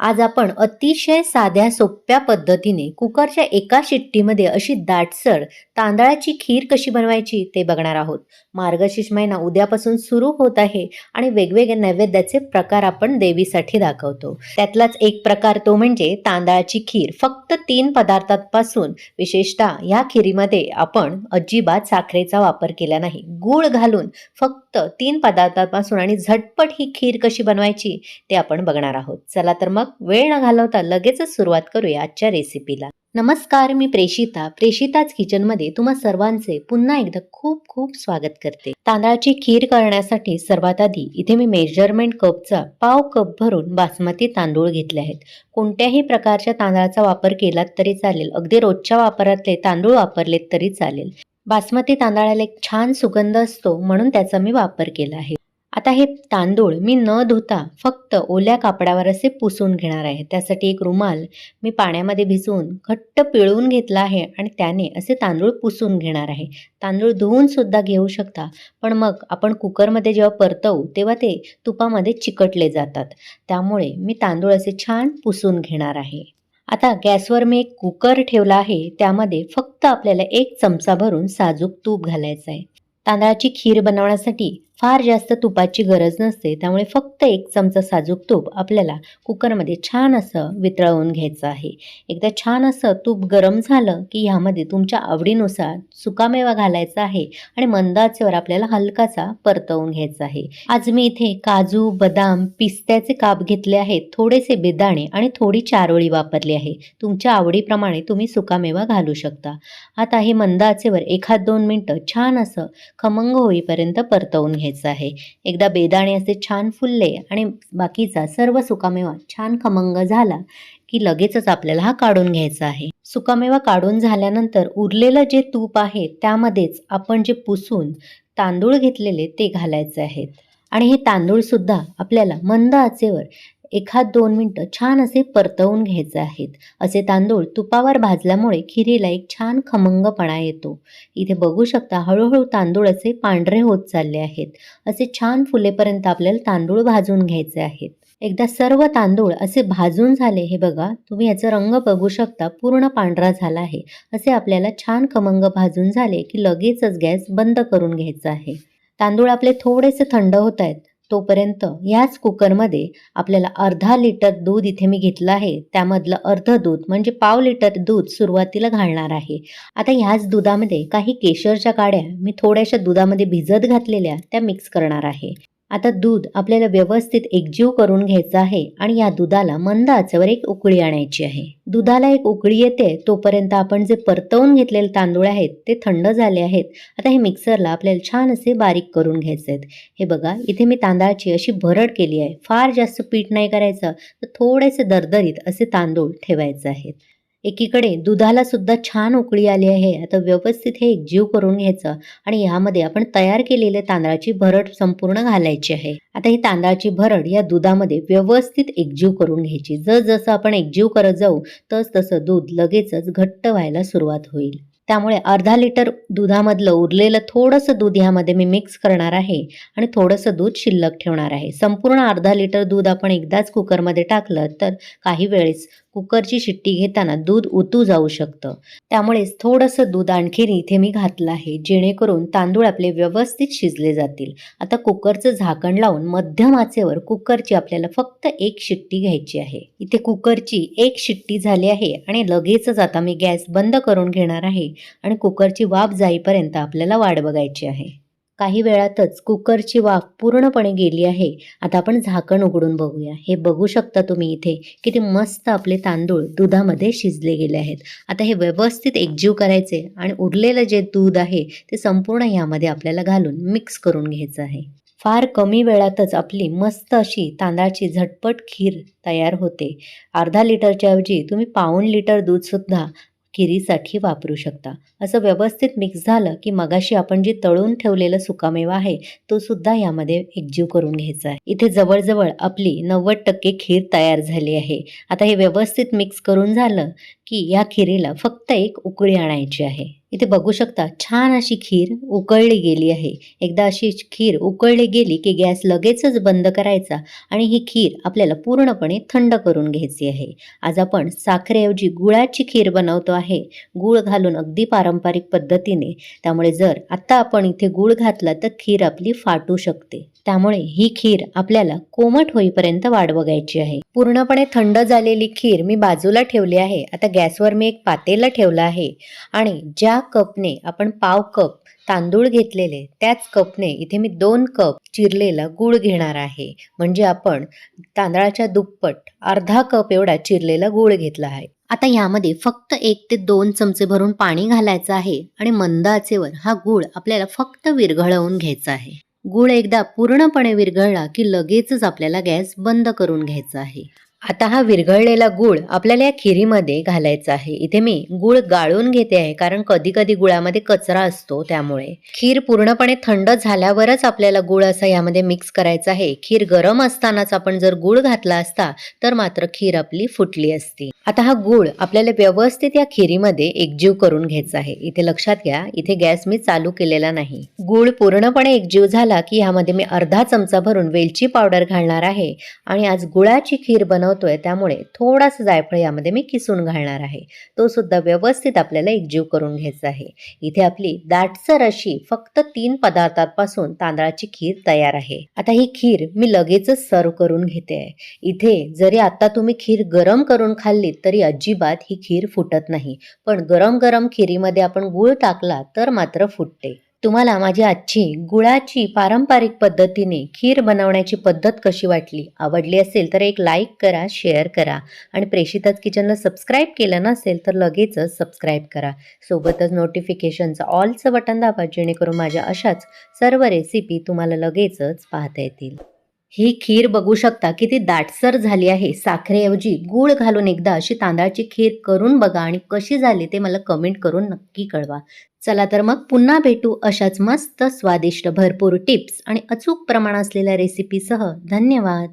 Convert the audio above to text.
आज आपण अतिशय साध्या सोप्या पद्धतीने कुकरच्या एका शिट्टीमध्ये अशी दाटसर तांदळाची खीर कशी बनवायची ते बघणार आहोत. मार्गशीर्ष महिना उद्यापासून सुरू होत आहे आणि वेगवेगळ्या नैवेद्याचे प्रकार आपण देवीसाठी दाखवतो. त्यातलाच एक प्रकार तो म्हणजे तांदळाची खीर. फक्त तीन पदार्थांपासून विशेषतः ह्या खिरीमध्ये आपण अजिबात साखरेचा वापर केला नाही. गूळ घालून फक्त तीन पदार्थांपासून आणि झटपट ही खीर कशी बनवायची ते आपण बघणार आहोत. चला तर मग वेळ न घालवता लगेचच सुरुवात करूया आजच्या रेसिपीला नमस्कार मी प्रेषिता प्रेषिताच किचनमध्ये तुम्हा सर्वांचे पुन्हा एकदा खूप खूप स्वागत करते. तांदळाची खीर करण्यासाठी सर्वात आधी इथे मी मेजरमेंट कपचा पाव कप भरून बासमती तांदूळ घेतले आहेत. कोणत्याही प्रकारच्या तांदळाचा वापर केलात तरी चालेल. अगदी रोजच्या वापरातले तांदूळ वापरलेत तरी चालेल. बासमती तांदळाला एक छान सुगंध असतो म्हणून त्याचा मी वापर केला आहे. आता हे तांदूळ मी न धुता फक्त ओल्या कापडावर असे पुसून घेणार आहे. त्यासाठी एक रुमाल मी पाण्यामध्ये भिजवून घट्ट पिळवून घेतला आहे आणि त्याने असे तांदूळ पुसून घेणार आहे. तांदूळ धुवून सुद्धा घेऊ शकता पण मग आपण कुकरमध्ये जेव्हा परतवू तेव्हा ते तुपामध्ये चिकटले जातात. त्यामुळे मी तांदूळ असे छान पुसून घेणार आहे. आता गॅसवर मी एक कुकर ठेवला आहे. त्यामध्ये फक्त आपल्याला एक चमचा भरून साजूक तूप घालायचं आहे तांदळाची खीर बनवण्यासाठी फार जास्त तुपाची गरज नसते. त्यामुळे फक्त एक चमचा साजूक तूप आपल्याला कुकरमध्ये छान असं वितळवून घ्यायचं आहे. एकदा छान असं तूप गरम झालं की ह्यामध्ये तुमच्या आवडीनुसार सुकामेवा घालायचा आहे आणि मंदाचेवर आपल्याला हलकासा परतवून घ्यायचा आहे. आज मी इथे काजू बदाम पिस्त्याचे काप घेतले आहेत. थोडेसे बेदाणे आणि थोडी चारोळी वापरली आहे. तुमच्या आवडीप्रमाणे तुम्ही सुकामेवा घालू शकता. आता हे मंद आचेवर एखाद दोन मिनटं छान असं खमंग होईपर्यंत परतवून घ्या घ्यायचं आहे. एकदा बेदाणे असे छान फुलले आणि बाकीचा सर्व सुकामेवा छान खमंग झाला की लगेचच आपल्याला हा काढून घ्यायचा आहे. सुकामेवा काढून झाल्यानंतर उरलेलं जे तूप आहे त्यामध्येच आपण जे पुसून तांदूळ घेतलेले ते घालायचे आहेत. आणि हे तांदूळसुद्धा आपल्याला मंद आचेवर एखाद दोन मिनटं छान असे परतवून घ्यायचे आहेत. असे तांदूळ तुपावर भाजल्यामुळे खिरीला एक छान खमंगपणा येतो. इथे बघू शकता हळूहळू तांदूळ असे पांढरे होत चालले आहेत. असे छान फुलेपर्यंत आपल्याला तांदूळ भाजून घ्यायचे आहेत. एकदा सर्व तांदूळ असे भाजून झाले हे बघा तुम्ही याचा रंग बघू शकता पूर्ण पांढरा झाला आहे. असे आपल्याला छान खमंग भाजून झाले की लगेचच गॅस बंद करून घ्यायचा आहे. तांदूळ आपले थोडेसे थंड होत आहेत. तोपर्यंत याच कुकरमध्ये आपल्याला अर्धा लिटर दूध इथे मी घेतलं आहे. त्यामधलं अर्ध दूध म्हणजे पाव लिटर दूध सुरुवातीला घालणार आहे. आता ह्याच दुधामध्ये काही केशरच्या काड्या मी थोड्याशा दुधामध्ये भिजत घातलेल्या त्या मिक्स करणार आहे. आता दूध आपल्याला व्यवस्थित एकजीव करून घ्यायचं आहे आणि या दुधाला मंद आचेवर एक उकळी आणायची आहे. दुधाला एक उकळी येते तोपर्यंत आपण जे परतवून घेतलेले तांदूळ आहेत ते थंड झाले आहेत. आता हे मिक्सरला आपल्याला छान असे बारीक करून घ्यायचे आहेत. हे बघा इथे मी तांदळाची अशी भरड केली आहे. फार जास्त पीठ नाही करायचं तर थोडेसे दरदरीत असे तांदूळ ठेवायचे आहेत. एकीकडे दुधाला सुद्धा छान उकळी आली आहे. आता व्यवस्थित हे एकजीव करून घ्यायचं आणि यामध्ये आपण तयार केलेले तांदळाची भरड संपूर्ण घालायची आहे. आता ही तांदळाची भरड या दुधामध्ये व्यवस्थित एकजीव करून घ्यायची. जस जसं आपण एकजीव करत जाऊ तस तसं दूध लगेचच घट्ट व्हायला सुरुवात होईल. त्यामुळे अर्धा लिटर दुधामधलं उरलेलं थोडंसं दूध ह्यामध्ये मी मिक्स करणार आहे आणि थोडंसं दूध शिल्लक ठेवणार आहे. संपूर्ण अर्धा लिटर दूध आपण एकदाच कुकरमध्ये टाकलं तर काही वेळेस कुकरची शिट्टी घेताना दूध उतू जाऊ शकतं. त्यामुळेच थोडंसं दूध आणखीन इथे मी घातलं आहे जेणेकरून तांदूळ आपले व्यवस्थित शिजले जातील. आता कुकरचं झाकण लावून मध्यम आचेवर कुकरची आपल्याला फक्त एक शिट्टी घ्यायची आहे. इथे कुकरची एक शिट्टी झाली आहे आणि लगेचच आता मी गॅस बंद करून घेणार आहे आणि कुकरची वाफ जाईपर्यंत आपल्याला वाट बघायची आहे. काही वेळातच कुकरची वाफ पूर्णपणे गेली आहे. आता आपण झाकण उघडून बघूया. हे बघू शकता तुम्ही इथे किती मस्त आपले तांदूळ दुधामध्ये शिजले गेले आहेत. आता हे व्यवस्थित एकजीव करायचे आणि उरलेलं जे दूध आहे ते संपूर्ण ह्यामध्ये आपल्याला घालून मिक्स करून घ्यायचं आहे. फार कमी वेळातच आपली मस्त अशी तांदळाची झटपट खीर तयार होते. अर्धा लिटरच्या ऐवजी तुम्ही पाऊण लिटर दूधसुद्धा खिरीसाठी वापरू शकता. असं व्यवस्थित मिक्स झालं की मगाशी आपण जे तळून ठेवलेलं सुकामेवा आहे तो सुद्धा यामध्ये एकजीव करून घ्यायचा आहे. इथे जवळजवळ आपली नव्वद टक्के खीर तयार झाली आहे. आता हे व्यवस्थित मिक्स करून झालं की या खिरीला फक्त एक उकळी आणायची आहे. इथे बघू शकता छान अशी खीर उकळली गेली आहे. एकदा अशी खीर उकळली गेली की गॅस लगेचच बंद करायचा आणि ही खीर आपल्याला पूर्णपणे थंड करून घ्यायची आहे. आज आपण साखरेऐवजी गुळाची खीर बनवतो आहे. गूळ घालून अगदी पारंपरिक पद्धतीने. त्यामुळे जर आत्ता आपण इथे गूळ घातला तर खीर आपली फाटू शकते. त्यामुळे ही खीर आपल्याला कोमट होईपर्यंत वाढ बघायची आहे. पूर्णपणे थंड झालेली खीर मी बाजूला ठेवली आहे. आता गॅसवर मी एक पातेला ठेवलं आहे. आणि ज्या कपने आपण पाव कप तांदूळ घेतलेले त्याच कपने इथे मी दोन कप चिरलेला गूळ घेणार आहे. म्हणजे आपण तांदळाच्या दुप्पट अर्धा कप एवढा चिरलेला गूळ घेतला आहे. आता यामध्ये फक्त एक ते दोन चमचे भरून पाणी घालायचं आहे आणि मंद आचेवर हा गूळ आपल्याला फक्त विरघळवून घ्यायचा आहे. गूळ एकदा पूर्णपणे विरघळला की लगेचच आपल्याला गॅस बंद करून घ्यायचा आहे. आता हा विरघळलेला गूळ आपल्याला या खिरीमध्ये घालायचा आहे. इथे मी गूळ गाळून घेते आहे कारण कधी कधी गुळामध्ये कचरा असतो त्यामुळे. खीर पूर्णपणे थंड झाल्यावरच आपल्याला गूळ असा यामध्ये मिक्स करायचा आहे. खीर गरम असतानाच आपण जर गूळ घातला असता तर मात्र खीर आपली फुटली असती. आता हा गूळ आपल्याला व्यवस्थित या खिरीमध्ये एकजीव करून घ्यायचा आहे. इथे लक्षात घ्या इथे गॅस मी चालू केलेला नाही. गूळ पूर्णपणे एकजीव झाला की ह्यामध्ये मी अर्धा चमचा भरून वेलची पावडर घालणार आहे. आणि आज गुळाची खीर बनवतोय त्यामुळे थोडासा जायफळ यामध्ये मी किसून घालणार आहे. तो सुद्धा व्यवस्थित आपल्याला एकजीव करून घ्यायचा आहे. इथे आपली दाटसर अशी फक्त तीन पदार्थांपासून तांदळाची खीर तयार आहे. आता ही खीर मी लगेचच सर्व करून घेते. इथे जरी आता तुम्ही खीर गरम करून खाल्ली तरी अजिबात ही खीर फुटत नाही. पण गरम गरम खिरीमध्ये आपण गुळ टाकला तर मात्र फुटते. तुम्हाला माझी आजची गुळाची पारंपरिक पद्धतीने खीर बनवण्याची पद्धत कशी वाटली? आवडली असेल तर एक लाईक करा शेअर करा आणि प्रेषितच किचनला सबस्क्राईब केलं नसेल तर लगेचच सबस्क्राईब करा. सोबतच नोटिफिकेशनचं ऑलचं बटन दाबा जेणेकरून माझ्या अशाच सर्व रेसिपी तुम्हाला लगेचच पाहता येतील. ही खीर बघू शकता किती दाटसर झाली आहे. साखरेऐवजी गूळ घालून एकदा अशी तांदळाची खीर करून बघा आणि कशी झाली ते मला कमेंट करून नक्की कळवा. चला तर मग पुन्हा भेटू अशाच मस्त स्वादिष्ट भरपूर टिप्स आणि अचूक प्रमाण असलेल्या रेसिपीसह धन्यवाद.